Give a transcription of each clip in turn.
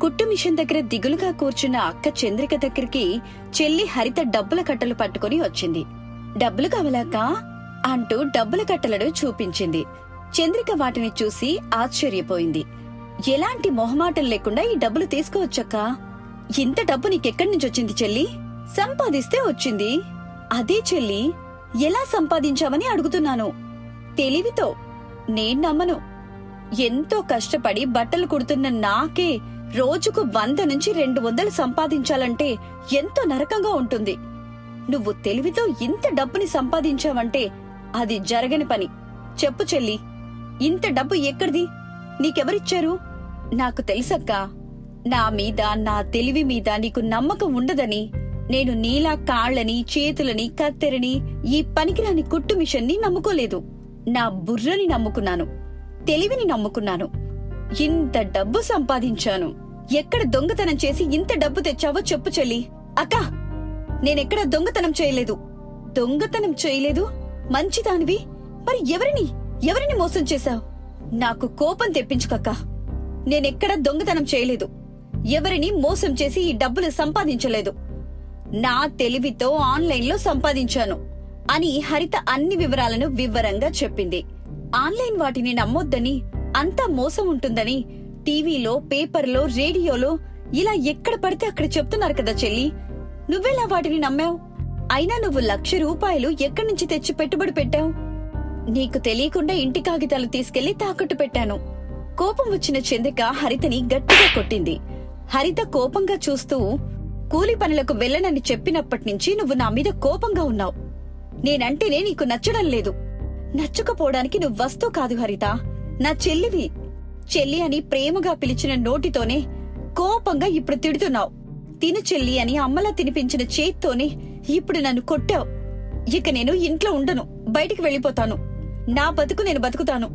కుట్టు మిషన్ దగ్గర దిగులుగా కూర్చున్న అక్క చంద్రిక దగ్గరికి చెల్లి హరిత డబ్బుల కట్టలు పట్టుకుని వచ్చింది. డబ్బులు కావలాక అంటూ డబ్బుల కట్టలను చూపించింది. చంద్రిక వాటిని చూసి ఆశ్చర్యపోయింది. ఎలాంటి మొహమాటం లేకుండా ఈ డబ్బులు తీసుకోవచ్చక్కా? ఇంత డబ్బు నీకెక్కడి నుంచి వచ్చింది చెల్లి? సంపాదిస్తే వచ్చింది. అదే చెల్లి ఎలా సంపాదించావని అడుగుతున్నాను. తెలివితో నేను నమ్మను. ఎంతో కష్టపడి బట్టలు కుడుతున్న నాకే రోజుకు వంద నుంచి రెండు వందలు సంపాదించాలంటే ఎంతో నరకంగా ఉంటుంది. నువ్వు తెలివితో ఇంత డబ్బుని సంపాదించావంటే అది జరగని పని. చెప్పు చెల్లి ఇంత డబ్బు ఎక్కడిది? నీకెవరిచ్చారు? నాకు తెలుసక్కా నా మీద నా తెలివి మీద నీకు నమ్మకం ఉండదని నేను నీలా కాళ్ళని చేతులని కత్తెరని ఈ పనికిరాని కుట్టు మిషన్ని నమ్ముకోలేదు. నా బుర్రని నమ్ముకున్నాను తెలివిని నమ్ముకున్నాను. ఇంత డబ్బు సంపాదించాను. ఎక్కడ దొంగతనం చేసి ఇంత డబ్బు తెచ్చావో చెప్పు చెల్లి. అక్కా నేనెక్కడ దొంగతనం చేయలేదు. దొంగతనం చేయలేదు? మంచిదానివి? మరి ఎవరిని? ఎవరిని మోసం చేశావు? నాకు కోపం తెప్పించుకక్క. నేనెక్కడ దొంగతనం చేయలేదు. ఎవరిని మోసం చేసి ఈ డబ్బులు సంపాదించలేదు. నా తెలివితో ఆన్లైన్లో సంపాదించాను అని హరిత అన్ని వివరాలను వివరంగా చెప్పింది. ఆన్లైన్ వాటిని నమ్మొద్దని అంతా మోసం ఉంటుందని టీవీలో పేపర్లో రేడియోలో ఇలా ఎక్కడ పడితే అక్కడ చెప్తున్నారు కదా చెల్లి. నువ్వెలా వాటిని నమ్మావు? అయినా నువ్వు లక్ష రూపాయలు ఎక్కడి నుంచి తెచ్చి పెట్టుబడి పెట్టావు? నీకు తెలియకుండా ఇంటి కాగితాలు తీసుకెళ్ళి తాకట్టు పెట్టాను. కోపం వచ్చిన చంద్రిక హరితని గట్టిగా కొట్టింది. హరిత కోపంగా చూస్తూ కూలి పనులకు వెళ్ళనని చెప్పినప్పటి నుంచి నువ్వు నా మీద కోపంగా ఉన్నావు. నేనంటేనే నీకు నచ్చడం లేదు. నచ్చకపోవడానికి నువ్వు వస్తూ కాదు హరిత. నా చెల్లివి. చెల్లి అని ప్రేమగా పిలిచిన నోటితోనే కోపంగా ఇప్పుడు తిడుతున్నావు. తిను చెల్లి అని అమ్మలా తినిపించిన చేత్తోనే ఇప్పుడు నన్ను కొట్టావు. ఇక నేను ఇంట్లో ఉండను. బయటికి వెళ్ళిపోతాను. నా బతుకు నేను బతుకుతాను.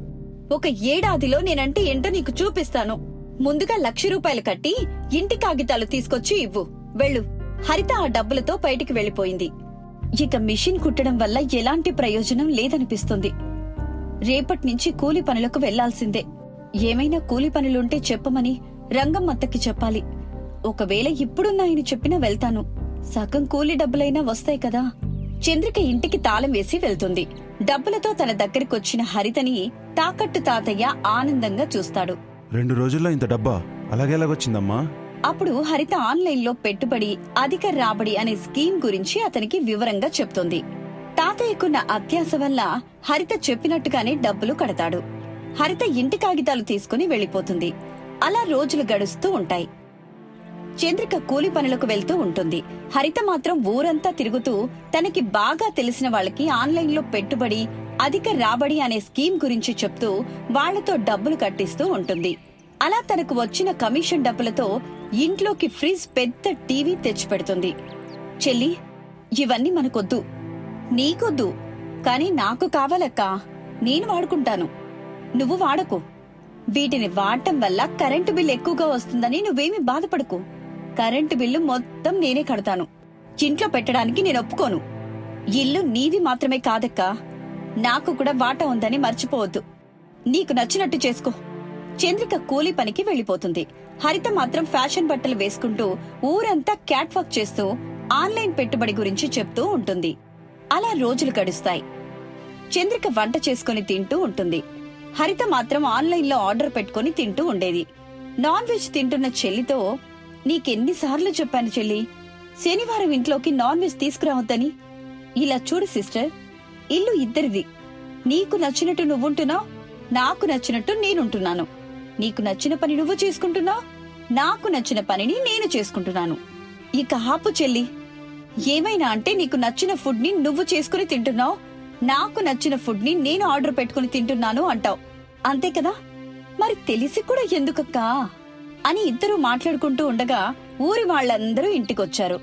ఒక ఏడాదిలో నేనంటే ఏంటో నీకు చూపిస్తాను. ముందుగా లక్ష రూపాయలు కట్టి ఇంటి కాగితాలు తీసుకొచ్చి ఇవ్వు. వెళ్ళు. హరిత ఆ డబ్బులతో బయటికి వెళ్ళిపోయింది. ఇక మిషన్ కుట్టడం వల్ల ఎలాంటి ప్రయోజనం లేదనిపిస్తుంది. రేపటి నుంచి కూలి పనులకు వెళ్ళాల్సిందే. ఏమైనా కూలి పనులుంటే చెప్పమని రంగమ్మత్తకి చెప్పాలి. ఒకవేళ ఇప్పుడున్నాయని చెప్పినా వెళ్తాను. సగం కూలి డబ్బులైనా వస్తాయి కదా. చంద్రిక ఇంటికి తాళం వేసి వెళ్తుంది. డబ్బులతో తన దగ్గరికొచ్చిన హరితని తాకట్టు తాతయ్య ఆనందంగా చూస్తాడు. రెండు రోజుల్లో ఇంత డబ్బా? అలాగేలాగొచ్చిందమ్మా అప్పుడు హరిత ఆన్లైన్లో పెట్టుబడి అధిక రాబడి అనే స్కీమ్ గురించి అతనికి వివరంగా చెప్తుంది. తాతయ్యకున్న అత్యాస వల్ల హరిత చెప్పినట్టుగానే డబ్బులు కడతాడు. హరిత ఇంటి కాగితాలు తీసుకుని వెళ్ళిపోతుంది అలా రోజులు గడుస్తూ ఉంటాయి. చంద్రిక కూలి పనులకు వెళ్తూ ఉంటుంది. హరిత మాత్రం ఊరంతా తిరుగుతూ తనకి బాగా తెలిసిన వాళ్ళకి ఆన్లైన్లో పెట్టుబడి అధిక రాబడి అనే స్కీమ్ గురించి చెప్తూ వాళ్ళతో డబ్బులు కట్టిస్తూ ఉంటుంది. అలా తనకు వచ్చిన కమిషన్ డబ్బులతో ఇంట్లోకి ఫ్రిజ్ పెద్ద టీవీ తెచ్చిపెడుతుంది. చెల్లి ఇవన్నీ మనకొద్దు. నీకొద్దు. కాని నాకు కావాలక్కా. నేను వాడుకుంటాను. నువ్వు వాడకు. వీటిని వాడటం వల్ల కరెంటు బిల్లు ఎక్కువగా వస్తుందని నువ్వేమి బాధపడకు. కరెంటు బిల్లు మొత్తం నేనే కడతాను. ఇంట్లో పెట్టడానికి నేను ఒప్పుకోను. ఇల్లు నీది మాత్రమే కాదక్కా. నాకు కూడా వాటా ఉందని మర్చిపోవద్దు. నీకు నచ్చినట్టు చేసుకో. చంద్రిక కూలి పనికి వెళ్ళిపోతుంది హరిత మాత్రం ఫ్యాషన్ బట్టలు వేసుకుంటూ ఊరంతా క్యాట్ వాక్ చేస్తూ ఆన్లైన్ పెట్టుబడి గురించి చెప్తూ ఉంటుంది. అలా రోజులు గడుస్తాయి. చంద్రిక వంట చేసుకుని తింటూ ఉంటుంది. హరిత మాత్రం ఆన్లైన్లో ఆర్డర్ పెట్టుకుని తింటూ ఉండేది. నాన్ వెజ్ తింటున్న చెల్లితో నీకెన్నిసార్లు చెప్పాను చెల్లి శనివారం ఇంట్లోకి నాన్ వెజ్ తీసుకురావద్దని. ఇలా చూడు సిస్టర్ ఇల్లు ఇద్దరిది. నీకు నచ్చినట్టు నువ్వుంటున్నావు నాకు నచ్చినట్టు నేనుంటున్నాను. నీకు నచ్చిన పని నువ్వు చేసుకుంటున్నావు నాకు నచ్చిన పనిని నేను చేసుకుంటున్నాను. ఇక ఆపు చెల్లి. ఏమైనా అంటే నీకు నచ్చిన ఫుడ్ని నువ్వు చేసుకుని తింటున్నావు? నాకు నచ్చిన ఫుడ్ని నేను ఆర్డర్ పెట్టుకుని తింటున్నాను అంటావు. అంతే కదా? మరి తెలిసి కూడా ఎందుకక్కా? అని ఇద్దరు మాట్లాడుకుంటూ ఉండగా ఊరి వాళ్ళందరూ ఇంటికొచ్చారు.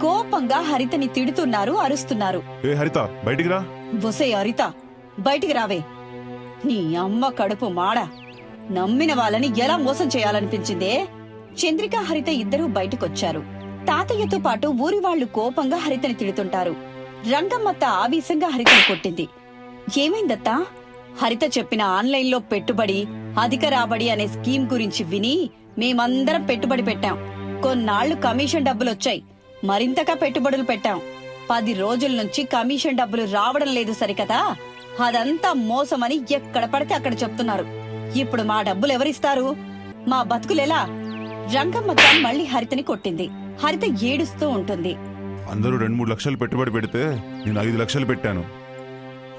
కోపంగా హరితని తిడుతున్నారు అరుస్తున్నారు. ఏ హరిత బయటికి రా. బొసే హరిత బయటికి రావే. నీ అమ్మ కడుపు మాడ. నమ్మిన వాళ్ళని ఎలా మోసం చేయాలనిపించిందే? చంద్రిక హరిత ఇద్దరూ బయటకొచ్చారు. తాతయ్యతో పాటు ఊరి వాళ్ళు కోపంగా హరితని తిడుతుంటారు. రంగమ్మత్త ఆవేశంగా హరితని కొట్టింది. ఏమైందత్తా? హరిత చెప్పిన ఆన్లైన్లో పెట్టుబడి అధిక రాబడి అనే స్కీమ్ గురించి విని మేమందరం పెట్టుబడి పెట్టాం. కొన్నాళ్ళు కమిషన్ డబ్బులొచ్చాయి మరింతగా పెట్టుబడులు పెట్టాం. పది రోజుల నుంచి కమిషన్ డబ్బులు రావడం లేదు సరికదా? అదంతా మోసమని ఎక్కడ పడితే అక్కడ చెప్తున్నారు. ఇప్పుడు మా డబ్బులు ఎవరిస్తారు? మా బతుకులెలా రంగమ్మత్త మళ్ళీ హరితని కొట్టింది. హరిత ఏడుస్తూ ఉంటుంది. అందరూ రెండు మూడు లక్షలు పెట్టుబడి పెడితే నేను ఐదు లక్షలు పెట్టాను.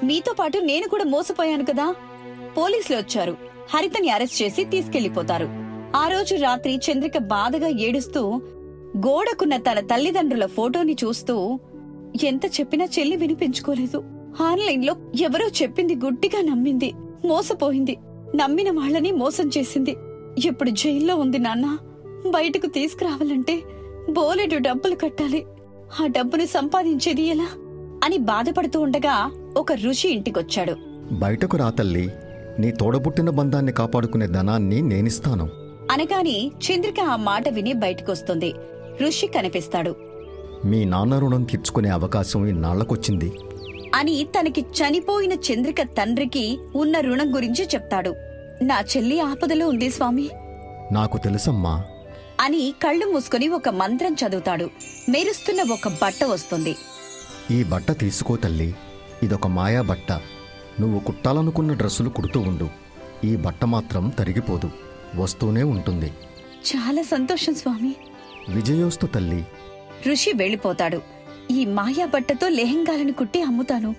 మీతో పాటు నేను కూడా మోసపోయాను కదా? పోలీసులు వచ్చారు. హరితని అరెస్ట్ చేసి తీసుకెళ్ళిపోతారు ఆ రోజు రాత్రి చంద్రిక బాధగా ఏడుస్తూ గోడకున్న తన తల్లిదండ్రుల ఫోటోని చూస్తూ ఎంత చెప్పినా చెల్లి వినిపించుకోలేదు. ఆన్లైన్లో ఎవరో చెప్పింది గుడ్డిగా నమ్మింది మోసపోయింది నమ్మిన వాళ్ళని మోసం చేసింది. ఇప్పుడు జైల్లో ఉంది నాన్న. బయటకు తీసుకురావాలంటే బోలెడు డబ్బులు కట్టాలి. ఆ డబ్బుని సంపాదించేది ఎలా? అని బాధపడుతూ ఉండగా ఒక ఋషి ఇంటికొచ్చాడు. బయటకు రా తల్లి. నీ తోడబుట్టిన బంధాన్ని కాపాడుకునే ధనాన్ని నేనిస్తాను. అనగాని చంద్రిక ఆ మాట విని బయటకొస్తుంది. ఋషి కనిపిస్తాడు. మీ నాన్న రుణం తీర్చుకునే అవకాశం ఇన్నాళ్ళకొచ్చింది అని తనకి చనిపోయిన చంద్రిక తండ్రికి ఉన్న రుణం గురించి చెప్తాడు. నా చెల్లి ఆపదలో ఉంది స్వామి. నాకు తెలుసమ్మా. అని కళ్ళు మూసుకొని ఒక మంత్రం చదువుతాడు. మెరుస్తున్న ఒక బట్ట వస్తుంది. ఈ బట్ట తీసుకో తల్లి. ఇదొక మాయా బట్ట. నువ్వు కుట్టాలనుకున్న డ్రెస్సులు కుడుతూ ఉండు. ఈ బట్ట మాత్రం తరిగిపోదు. వస్తూనే ఉంటుంది. చాలా సంతోషం స్వామి. విజయోస్తు తల్లి. ఋషి వెళ్ళిపోతాడు. ఈ మాయా బట్టతో లెహెంగాలను కుట్టి అమ్ముతాను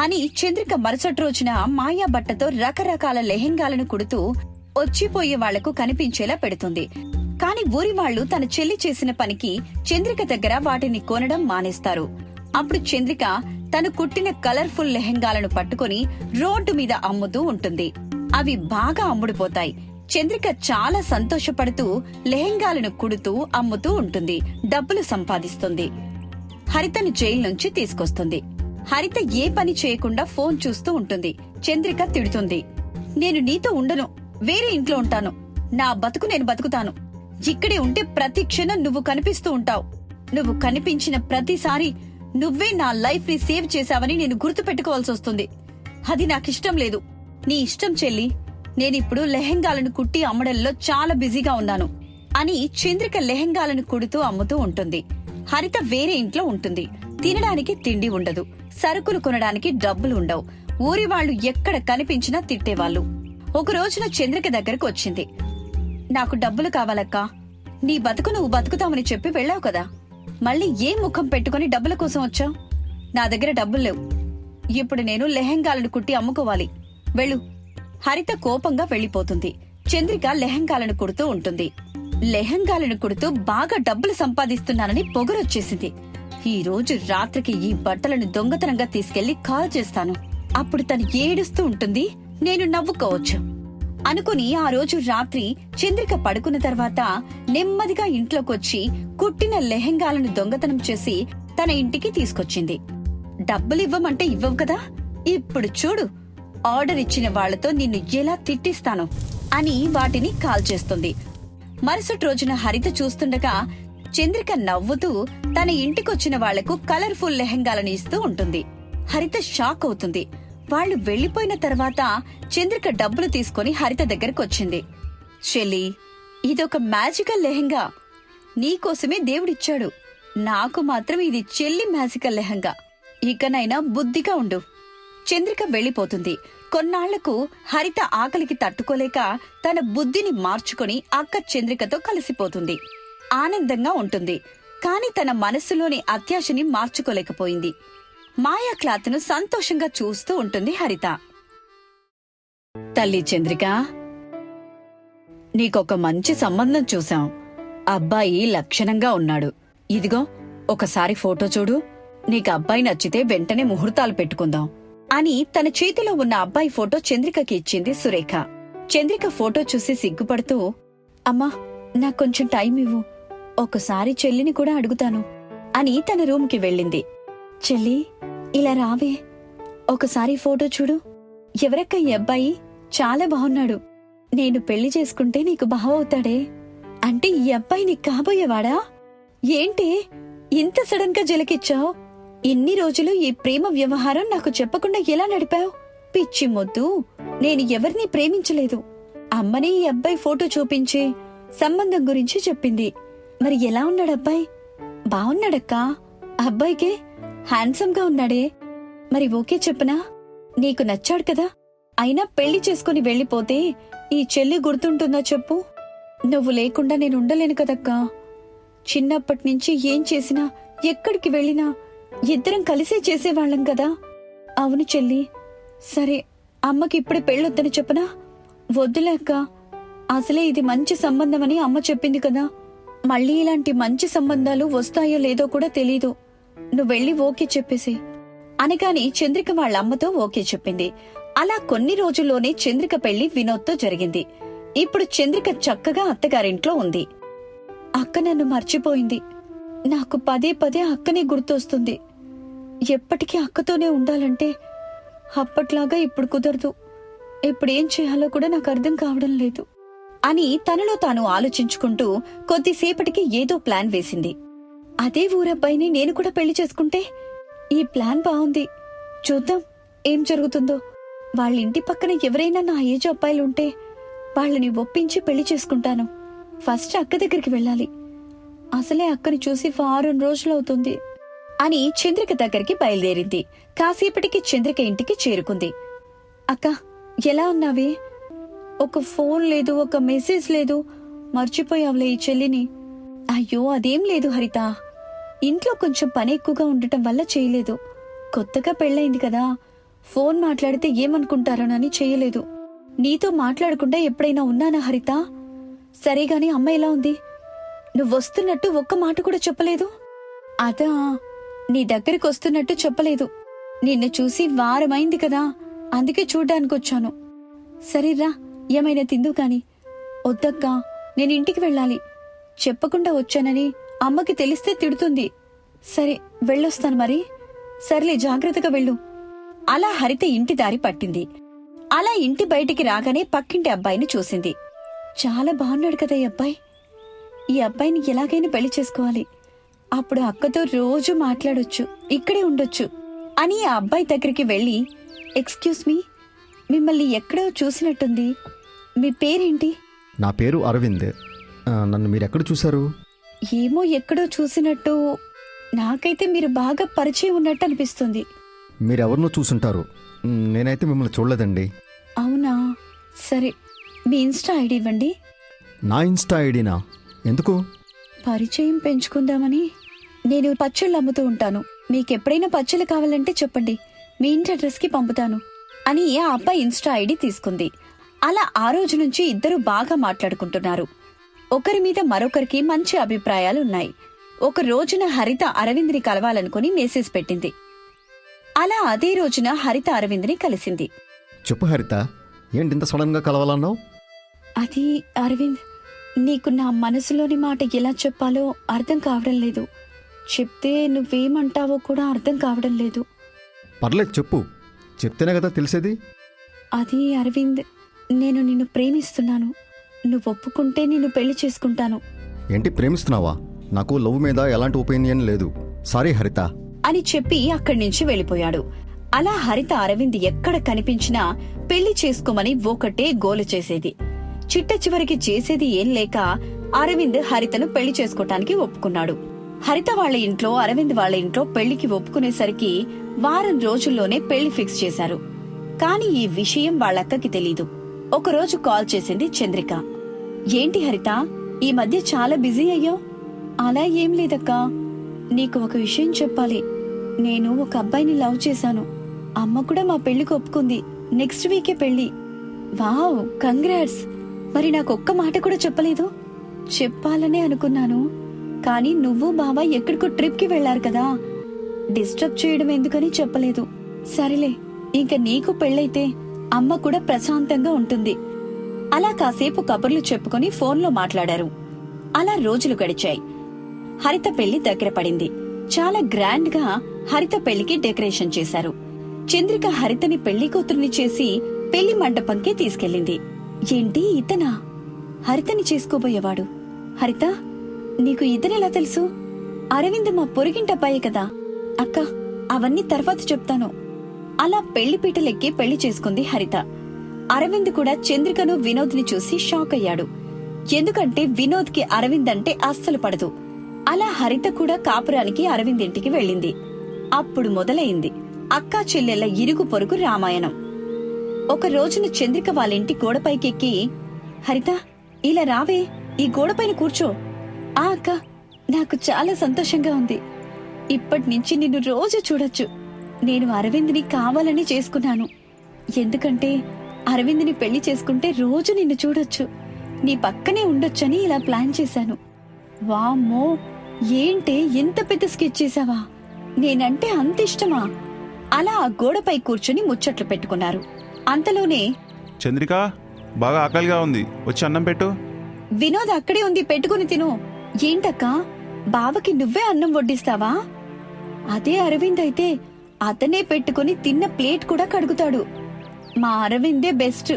అని చంద్రిక మరుసటి రోజున మాయా బట్టతో రకరకాల లెహెంగాలను కుడుతూ వచ్చిపోయే వాళ్ళకు కనిపించేలా పెడుతుంది. కాని ఊరి వాళ్ళు తన చెల్లి చేసిన పనికి చంద్రిక దగ్గర వాటిని కొనడం మానేస్తారు. అప్పుడు చంద్రిక తను కుట్టిన కలర్ఫుల్ లెహెంగాలను పట్టుకొని రోడ్డు మీద అమ్ముతూ ఉంటుంది. అవి బాగా అమ్ముడుపోతాయి. చంద్రిక చాలా సంతోషపడుతూ లెహెంగాలను కుడుతూ అమ్ముతూ ఉంటుంది. డబ్బులు సంపాదిస్తుంది. హరితను జైలు నుంచి తీసుకొస్తుంది. హరిత ఏ పని చేయకుండా ఫోన్ చూస్తూ ఉంటుంది. చంద్రిక తిడుతుంది. నేను నీతో ఉండను. వేరే ఇంట్లో ఉంటాను. నా బతుకు నేను బతుకుతాను. ఇక్కడే ఉంటే ప్రతి క్షణం నువ్వు కనిపిస్తూ ఉంటావు. నువ్వు కనిపించిన ప్రతిసారి నువ్వే నా లైఫ్ని సేవ్ చేశావని నేను గుర్తు పెట్టుకోవాల్సి వస్తుంది. అది నాకిష్టం లేదు. నీ ఇష్టం చెల్లి నేనిప్పుడు లెహెంగాలను కుట్టి అమ్మడంలో చాలా బిజీగా ఉన్నాను అని చంద్రిక లెహెంగాలను కుడుతూ అమ్ముతూ ఉంటుంది. హరిత వేరే ఇంట్లో ఉంటుంది. తినడానికి తిండి ఉండదు. సరుకులు కొనడానికి డబ్బులు ఉండవు. ఊరి వాళ్ళు ఎక్కడ కనిపించినా తిట్టేవాళ్ళు. ఒక రోజున చంద్రిక దగ్గరకు వచ్చింది. నాకు డబ్బులు కావాలక్కా. నీ బతుకు నువ్వు బతుకుతామని చెప్పి వెళ్ళావు కదా. మళ్ళీ ఏ ముఖం పెట్టుకుని డబ్బుల కోసం వచ్చావు? నా దగ్గర డబ్బులు లేవు. ఇప్పుడు నేను లెహెంగాలను కుట్టి అమ్ముకోవాలి. వెళ్ళు. హరిత కోపంగా వెళ్ళిపోతుంది. చంద్రిక లెహంగాలను కుడుతూ ఉంటుంది. లెహెంగాలను కుడుతూ బాగా డబ్బులు సంపాదిస్తున్నానని పొగరొచ్చేసింది. ఈ రోజు రాత్రికి ఈ బట్టలను దొంగతనంగా తీసుకెళ్ళి కాల్ చేస్తాను. అప్పుడు తను ఏడుస్తూ ఉంటుంది. నేను నవ్వుకోవచ్చు. అనుకుని ఆ రోజు రాత్రి చంద్రిక పడుకున్న తర్వాత నెమ్మదిగా ఇంట్లోకొచ్చి కుట్టిన లెహెంగాలను దొంగతనం చేసి తన ఇంటికి తీసుకొచ్చింది. డబ్బులివ్వమంటే ఇవ్వవు కదా? ఇప్పుడు చూడు ఆర్డర్ ఇచ్చిన వాళ్ళతో నిన్ను ఎలా తిట్టిస్తాను అని వాటిని కాల్ చేస్తుంది. మరుసటి రోజున హరిత చూస్తుండగా చంద్రిక నవ్వుతూ తన ఇంటికొచ్చిన వాళ్ళకు కలర్ఫుల్ లెహెంగాలను ఇస్తూ ఉంటుంది. హరిత షాక్ అవుతుంది. వాళ్ళు వెళ్ళిపోయిన తర్వాత చంద్రిక డబ్బులు తీసుకుని హరిత దగ్గరకు వచ్చింది. చెల్లి ఇదొక మ్యాజికల్ లెహంగా. నీకోసమే దేవుడిచ్చాడు. నాకు మాత్రం ఇది చెల్లి మ్యాజికల్ లెహంగా. ఇకనైనా బుద్ధిగా ఉండు. చంద్రిక వెళ్ళిపోతుంది కొన్నాళ్ళకు హరిత ఆకలికి తట్టుకోలేక తన బుద్ధిని మార్చుకొని అక్క చంద్రికతో కలిసిపోతుంది. ఆనందంగా ఉంటుంది. కాని తన మనస్సులోని అత్యాశని మార్చుకోలేకపోయింది. మాయా క్లాత్ను సంతోషంగా చూస్తూ ఉంటుంది హరిత. తల్లి చంద్రిక నీకొక మంచి సంబంధం చూశాం. అబ్బాయి లక్షణంగా ఉన్నాడు. ఇదిగో ఒకసారి ఫోటో చూడు. నీకు అబ్బాయి నచ్చితే వెంటనే ముహూర్తాలు పెట్టుకుందాం అని తన చేతిలో ఉన్న అబ్బాయి ఫోటో చంద్రికకి ఇచ్చింది సురేఖ. చంద్రిక ఫోటో చూసి సిగ్గుపడుతూ అమ్మా నాకు కొంచెం టైం ఇవ్వు. ఒకసారి చెల్లిని కూడా అడుగుతాను అని తన రూమ్కి వెళ్ళింది. చెల్లి ఇలా రావే. ఒకసారి ఫోటో చూడు. ఎవరక్క ఈ అబ్బాయి? చాలా బాగున్నాడు. నేను పెళ్ళి చేసుకుంటే నీకు బావవుతాడే అంటే ఈ అబ్బాయి నీకు కాబోయేవాడా? ఏంటి? ఇంత సడన్గా జలకిచ్చావు. ఇన్ని రోజులు ఈ ప్రేమ వ్యవహారం నాకు చెప్పకుండా ఎలా నడిపావు? పిచ్చి మొద్దు. నేను ఎవరిని ప్రేమించలేదు. అమ్మని ఈ అబ్బాయి ఫోటో చూపించి సంబంధం గురించి చెప్పింది. మరి ఎలా ఉన్నాడు అబ్బాయి? బాగున్నాడక్కా అబ్బాయికే హ్యాండ్సమ్గా ఉన్నాడే. మరి ఓకే చెప్పనా? నీకు నచ్చాడు కదా. అయినా పెళ్ళి చేసుకుని వెళ్ళిపోతే ఈ చెల్లి గుర్తుంటుందా చెప్పు. నువ్వు లేకుండా నేను ఉండలేను కదక్కా. చిన్నప్పటి నుంచి ఏం చేసినా ఎక్కడికి వెళ్ళినా ఇద్దరం కలిసే చేసేవాళ్ళం కదా. అవును చెల్లి. సరే అమ్మకి ఇప్పుడే పెళ్ళొద్దని చెప్పనా? వద్దులేక్క అసలే ఇది మంచి సంబంధమని అమ్మ చెప్పింది కదా. మళ్ళీ ఇలాంటి మంచి సంబంధాలు వస్తాయో లేదో కూడా తెలీదు. నువ్వు వెళ్ళి ఓకే చెప్పేసి. అనగాని చంద్రిక వాళ్ళ అమ్మతో ఓకే చెప్పింది. అలా కొన్ని రోజుల్లోనే చంద్రిక పెళ్ళి వినోద్తో జరిగింది. ఇప్పుడు చంద్రిక చక్కగా అత్తగారింట్లో ఉంది. అక్క నన్ను మర్చిపోయింది. నాకు పదే పదే అక్కనే గుర్తొస్తుంది. ఎప్పటికీ అక్కతోనే ఉండాలంటే అప్పట్లాగా ఇప్పుడు కుదరదు. ఇప్పుడేం చేయాలో కూడా నాకు అర్థం కావడం లేదు. అని తనలో తాను ఆలోచించుకుంటూ కొద్దిసేపటికి ఏదో ప్లాన్ వేసింది. అదే ఊరబ్బాయిని నేను కూడా పెళ్ళి చేసుకుంటే ఈ ప్లాన్ బాగుంది. చూద్దాం ఏం జరుగుతుందో. వాళ్ళ ఇంటి పక్కన ఎవరైనా నా ఏజ్ అబ్బాయిలు ఉంటే వాళ్ళని ఒప్పించి పెళ్ళి చేసుకుంటాను. ఫస్ట్ అక్క దగ్గరికి వెళ్ళాలి. అసలే అక్కని చూసి వారం రోజులవుతుంది అని చంద్రిక దగ్గరికి బయలుదేరింది. కాసేపటికి చంద్రిక ఇంటికి చేరుకుంది. అక్క ఎలా ఉన్నావే? ఒక ఫోన్ లేదు ఒక మెసేజ్ లేదు. మర్చిపోయావులే ఈ చెల్లిని. అయ్యో అదేం లేదు హరిత. ఇంట్లో కొంచెం పని ఎక్కువగా ఉండటం వల్ల చేయలేదు. కొత్తగా పెళ్ళైంది కదా. ఫోన్ మాట్లాడితే ఏమనుకుంటారోనని చేయలేదు. నీతో మాట్లాడకుండా ఎప్పుడైనా ఉన్నానా హరిత? సరేగాని అమ్మ ఎలా ఉంది? నువ్వు వస్తున్నట్టు ఒక్క మాట కూడా చెప్పలేదు? అదా నీ దగ్గరికి వస్తున్నట్టు చెప్పలేదు. నిన్ను చూసి వారమైంది కదా. అందుకే చూడ్డానికి వచ్చాను సరేరా ఏమైనా తిందు కాని. వద్దక్కా నేను ఇంటికి వెళ్ళాలి. చెప్పకుండా వచ్చానని అమ్మకి తెలిస్తే తిడుతుంది. సరే వెళ్ళొస్తాను మరి. సర్లే జాగ్రత్తగా వెళ్ళు. అలా హరిత ఇంటి దారి పట్టింది. అలా ఇంటి బయటికి రాగానే పక్కింటి అబ్బాయిని చూసింది. చాలా బాగున్నాడు కదా ఈ అబ్బాయి. ఈ అబ్బాయిని ఎలాగైనా పెళ్ళి చేసుకోవాలి. అప్పుడు అక్కతో రోజు మాట్లాడొచ్చు ఇక్కడే ఉండొచ్చు అని ఆ అబ్బాయి దగ్గరికి వెళ్ళి ఎక్స్క్యూజ్ మీ మిమ్మల్ని ఎక్కడో చూసినట్టుంది. మీ పేరేంటి? నా పేరు అరవింద్. నన్ను మీరు ఎక్కడ చూశారు? ఏమో ఎక్కడో చూసినట్టు నాకైతే మీరు బాగా పరిచయం ఉన్నట్టు అనిపిస్తుంది. మీరెవరినో చూసుంటారు. నేనైతే మిమ్మల్ని చూడలేదండి. అవునా? సరే మీ ఇన్స్టా ఐడి ఇవ్వండి. నా ఇన్స్టా ఐడినా? ఎందుకు? పరిచయం పెంచుకుందామని నేను పచ్చళ్ళు అమ్ముతూ ఉంటాను. మీకెప్పుడైనా పచ్చళ్ళు కావాలంటే చెప్పండి. మీ ఇంటి అడ్రస్కి పంపుతాను. అని ఆ అబ్బాయి ఇన్స్టా ఐడి తీసుకుంది. అలా ఆ రోజు నుంచి ఇద్దరు బాగా మాట్లాడుకుంటున్నారు. ఒకరి మీద మరొకరికి మంచి అభిప్రాయాలు ఉన్నాయి ఒక రోజున హరిత అరవింద్ని కలవాలనుకుని మెసేజ్ పెట్టింది. అలా అదే రోజున హరిత అరవింద్ని కలిసింది. చెప్పు హరిత ఏంటి ఇంత సడన్గా కలవాలన్నావు? అది అరవింద్ నీకు నా మనసులోని మాట ఎలా చెప్పాలో అర్థం కావడం లేదు. చెప్తే నువ్వేమంటావో కూడా అర్థం కావడం లేదు. పర్లేదు చెప్పు. చెప్తేనే కదా తెలిసేది. అది అరవింద్ నేను నిన్ను ప్రేమిస్తున్నాను. నువ్వు ఒప్పుకుంటే నిన్ను పెళ్ళి చేసుకుంటాను. ఏంటి ప్రేమిస్తున్నావా? నాకు లవ్ మీద ఎలాంటి ఒపీనియన్ లేదు. సారీ హరిత. అని చెప్పి అక్కడి నుంచి వెళ్ళిపోయాడు. అలా హరిత అరవింద్ ఎక్కడ కనిపించినా పెళ్ళి చేసుకోమని ఒకటే గోలు చేసేది. చిట్ట చివరికి చేసేది ఏం లేక అరవింద్ హరితను పెళ్ళి చేసుకోటానికి ఒప్పుకున్నాడు. హరిత వాళ్ళ ఇంట్లో అరవింద్ వాళ్ళ ఇంట్లో పెళ్ళికి ఒప్పుకునేసరికి వారం రోజుల్లోనే పెళ్ళి ఫిక్స్ చేశారు. కాని ఈ విషయం వాళ్ళక్కకి తెలీదు. ఒకరోజు కాల్ చేసింది చంద్రిక. ఏంటి హరిత ఈ మధ్య చాలా బిజీ అయ్యావు అలా ఏం లేదక్కా. నీకు ఒక విషయం చెప్పాలి. నేను ఒక అబ్బాయిని లవ్ చేశాను. అమ్మ కూడా మా పెళ్ళికి ఒప్పుకుంది. నెక్స్ట్ వీకే పెళ్ళి వావ్ కంగ్రాట్స్. మరి నాకు ఒక్క మాట కూడా చెప్పలేదు. చెప్పాలనే అనుకున్నాను. కానీ నువ్వు బావ ఎక్కడికో ట్రిప్కి వెళ్ళారు కదా. డిస్టర్బ్ చేయడం ఎందుకని చెప్పలేదు. సరేలే ఇంక నీకు పెళ్ళైతే అమ్మ కూడా ప్రశాంతంగా ఉంటుంది. అలా కాసేపు కబుర్లు చెప్పుకొని ఫోన్లో మాట్లాడారు. అలా రోజులు గడిచాయి. హరిత పెళ్ళి దగ్గర పడింది. చాలా గ్రాండ్గా హరిత పెళ్ళికి డెకరేషన్ చేశారు. చంద్రిక హరితని పెళ్ళి కూతుర్ని చేసి పెళ్ళి మండపంకి తీసుకెళ్ళింది. ఏంటి ఇతనా? హరితని చేసుకోబోయేవాడు. హరిత నీకు ఇతనెలా తెలుసు? అరవింద్ మా పొరిగింటబ్బాయే కదా. అక్క అవన్నీ తర్వాత చెప్తాను. అలా పెళ్ళి పీటలెక్కి పెళ్ళి చేసుకుంది హరిత. అరవింద్ కూడా చంద్రికను వినోద్ని చూసి షాక్ అయ్యాడు. ఎందుకంటే వినోద్కి అరవింద్ అంటే అస్సలు పడదు. అలా హరిత కూడా కాపురానికి అరవింద్ ఇంటికి వెళ్ళింది. అప్పుడు మొదలైంది అక్కా చెల్లెళ్ళ ఇరుగు పొరుగు రామాయణం. ఒక రోజున చంద్రిక వాళ్ళింటి గోడపైకెక్కి హరిత ఇలా రావే ఈ గోడపైన కూర్చో. ఆ అక్క నాకు చాలా సంతోషంగా ఉంది. ఇప్పటి నుంచి నిన్ను రోజు చూడొచ్చు. నేను అరవింద్ని కావాలని చేసుకున్నాను. ఎందుకంటే అరవింద్ని పెళ్ళి చేసుకుంటే రోజు నిన్ను చూడొచ్చు. నీ పక్కనే ఉండొచ్చని ఇలా ప్లాన్ చేశాను. వామ్మో ఏంటే ఎంత పెద్ద స్కెచ్ చేసావా నేనంటే అంత ఇష్టమా? అలా ఆ గోడపై కూర్చుని ముచ్చట్లు పెట్టుకున్నారు. అంతలోనే చంద్రిక బాగా ఆకలిగా ఉంది. వచ్చి అన్నం పెట్టు. వినోద్ అక్కడే ఉంది పెట్టుకుని తిను. ఏంటక్కా? బావకి నువ్వే అన్నం వడ్డిస్తావా? అదే అరవింద్ అయితే అతనే పెట్టుకుని తిన్న ప్లేట్ కూడా కడుగుతాడు. మా అరవిందే బెస్ట్.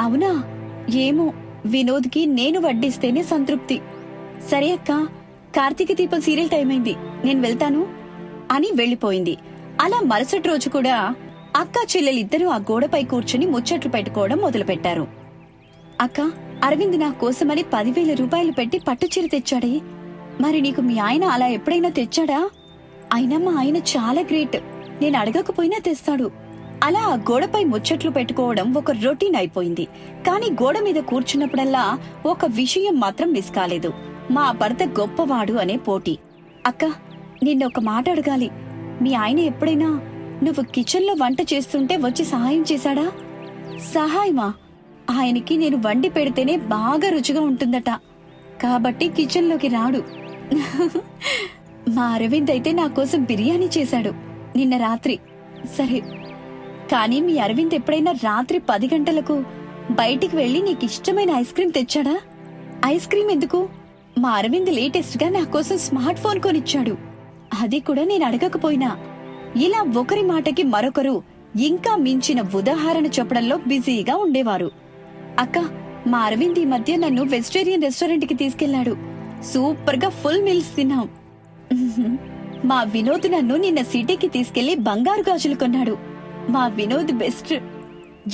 అవునా? ఏమో. వినోద్కి నేను వడ్డిస్తేనే సంతృప్తి. సరే అక్క కార్తీక దీపం సీరియల్ టైం అయింది. నేను వెళ్తాను. అని వెళ్ళిపోయింది. అలా మరుసటి రోజు కూడా అక్క చెల్లెలిద్దరూ ఆ గోడపై కూర్చుని ముచ్చట్లు పెట్టుకోవడం మొదలుపెట్టారు. అక్క అరవింద్ నా కోసమని పదివేల రూపాయలు పెట్టి పట్టుచీర తెచ్చాడే. మరి నీకు మీ ఆయన అలా ఎప్పుడైనా తెచ్చాడా? అయినా మా ఆయన చాలా గ్రేట్. నేను అడగకపోయినా తెస్తాడు. అలా ఆ గోడపై ముచ్చట్లు పెట్టుకోవడం ఒక రొటీన్ అయిపోయింది. కానీ గోడ మీద కూర్చున్నప్పుడల్లా ఒక విషయం మాత్రం మిస్ కాలేదు. మా భర్త గొప్పవాడు అనే పోటీ. అక్క నిన్న ఒక మాట అడగాలి. మీ ఆయన ఎప్పుడైనా నువ్వు కిచెన్లో వంట చేస్తుంటే వచ్చి సహాయం చేశాడా? సహాయమా? ఆయనకి నేను వండి పెడితేనే బాగా రుచిగా ఉంటుందట. కాబట్టి కిచెన్లోకి రాడు. మా అరవింద్ అయితే నా కోసం బిర్యానీ చేశాడు. నిన్న రాత్రి. సరే కానీ మీ అరవింద్ ఎప్పుడైనా రాత్రి పది గంటలకు బయటికి వెళ్ళి నీకు ఇష్టమైన ఐస్ క్రీమ్ తెచ్చాడా? ఐస్ క్రీమ్ ఎందుకు? మా అరవింద్ లేటెస్ట్గా నా కోసం స్మార్ట్ ఫోన్ కొనిచ్చాడు. అది కూడా నేను అడగకపోయినా. ఇలా ఒకరి మాటకి మరొకరు ఇంకా మించిన ఉదాహరణ చెప్పడంలో బిజీగా ఉండేవారు. అక్క మా అరవింద్ ఈ మధ్య నన్ను వెజిటేరియన్ రెస్టారెంట్కి తీసుకెళ్ళాడు సూపర్గా ఫుల్ మీల్స్ తిన్నాం. మా వినోద్ నన్ను నిన్న సిటీకి తీసుకెళ్ళి బంగారు గాజులు కొన్నాడు. మా వినోద్ బెస్ట్.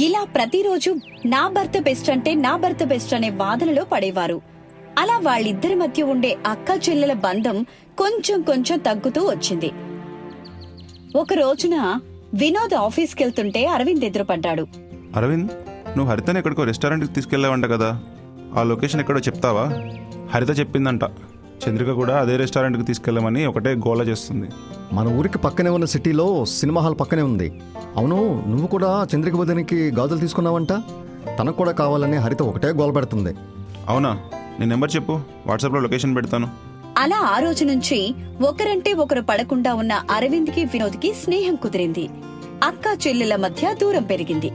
ఇలా ప్రతిరోజు నా భర్త బెస్ట్ అంటే నా భర్త బెస్ట్ అనే వాదనలో పడేవారు. అలా వాళ్ళిద్దరి మధ్య ఉండే అక్క చెల్లెల బంధం కొంచెం కొంచెం తగ్గుతూ వచ్చింది. ఒక రోజున వినోద్ ఆఫీస్కెళ్తుంటే అరవింద్ ఎదురుపడ్డాడు. అరవింద్ నువ్వు హరితను ఎక్కడికో రెస్టారెంట్కి తీసుకెళ్ళావంట కదా. ఆ లొకేషన్ ఎక్కడో చెప్తావా? హరిత చెప్పిందంట. చంద్రిక కూడా అదే రెస్టారెంట్కి తీసుకెళ్ళమని ఒకటే గోల చేస్తుంది. మన ఊరికి పక్కనే ఉన్న సిటీలో సినిమా హాల్ పక్కనే ఉంది. అవును నువ్వు కూడా చంద్రిక వదినికి గాజులు తీసుకున్నావంట? తనకు కూడా కావాలని హరిత ఒకటే గోల పెడుతుంది. అవునా? నీ నెంబర్ చెప్పు. వాట్సాప్లో లొకేషన్ పెడతాను. అలా ఆ రోజు నుంచి ఒకరంటే ఒకరు పడకుండా ఉన్న అరవింద్కి వినోద్కి స్నేహం కుదిరింది. అక్కా చెల్లెల మధ్య దూరం పెరిగింది.